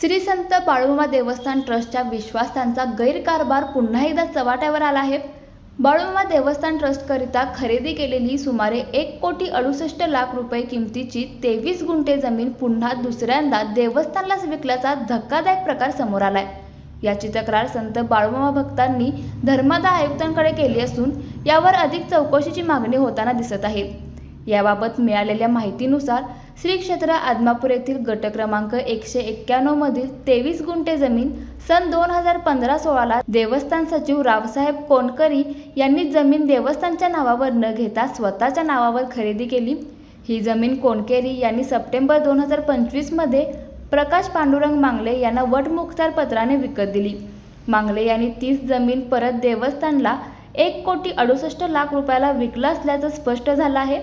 श्री संत बाळूमामा देवस्थान ट्रस्टच्या विश्वासांचा गैरकारभार पुन्हा एकदा चव्हाट्यावर आला आहे. बाळूमामा देवस्थान ट्रस्टकरिता खरेदी केलेली सुमारे एक कोटी अडुसष्ट लाख रुपये किमतीची तेवीस गुंठे जमीन पुन्हा दुसऱ्यांदा देवस्थानलाच विकल्याचा धक्कादायक प्रकार समोर आलाय. याची तक्रार संत बाळूमामा भक्तांनी धर्मादा आयुक्तांकडे केली असून यावर अधिक चौकशीची मागणी होताना दिसत आहे. याबाबत मिळालेल्या माहितीनुसार श्री क्षेत्र आदमापूर येथील गट क्रमांक एकशे एक्क्याण्णव मधील तेवीस गुंठे जमीन सन दोन हजार पंधरा सोळाला देवस्थान सचिव रावसाहेब कोणकरी यांनी जमीन देवस्थानच्या नावावर न घेता स्वतःच्या नावावर खरेदी केली. ही जमीन कोणकेरी यांनी सप्टेंबर दोन हजार पंचवीसमध्ये प्रकाश पांडुरंग मांगले यांना वटमुखतार पत्राने विकत दिली. मांगले यांनी तीच जमीन परत देवस्थानला एक कोटी अडुसष्ट लाख रुपयाला विकला असल्याचं स्पष्ट झालं आहे.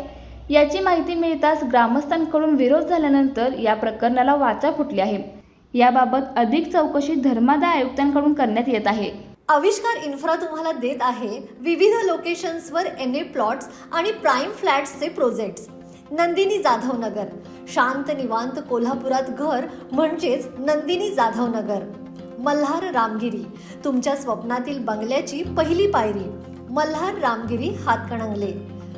याची माहिती मिळताच ग्रामस्थांकडून विरोध झाल्यानंतर या प्रकरणाला वाचा फुटली आहे. याबाबत अधिक चौकशी धर्मादाय आयुक्तांकडून करण्यात येत आहे. आविष्कार इन्फ्रा तुम्हाला देत आहे विविध लोकेशन्सवर एन ए प्लॉट्स आणि प्राईम फ्लॅट्सचे प्रोजेक्ट्स. नंदिनी जाधव नगर शांत निवांत कोल्हापुरात घर म्हणजेच नंदिनी जाधव नगर मल्हार रामगिरी. तुमच्या स्वप्नातील बंगल्याची पहिली पायरी. मल्हार रामगिरी हातकणंगले.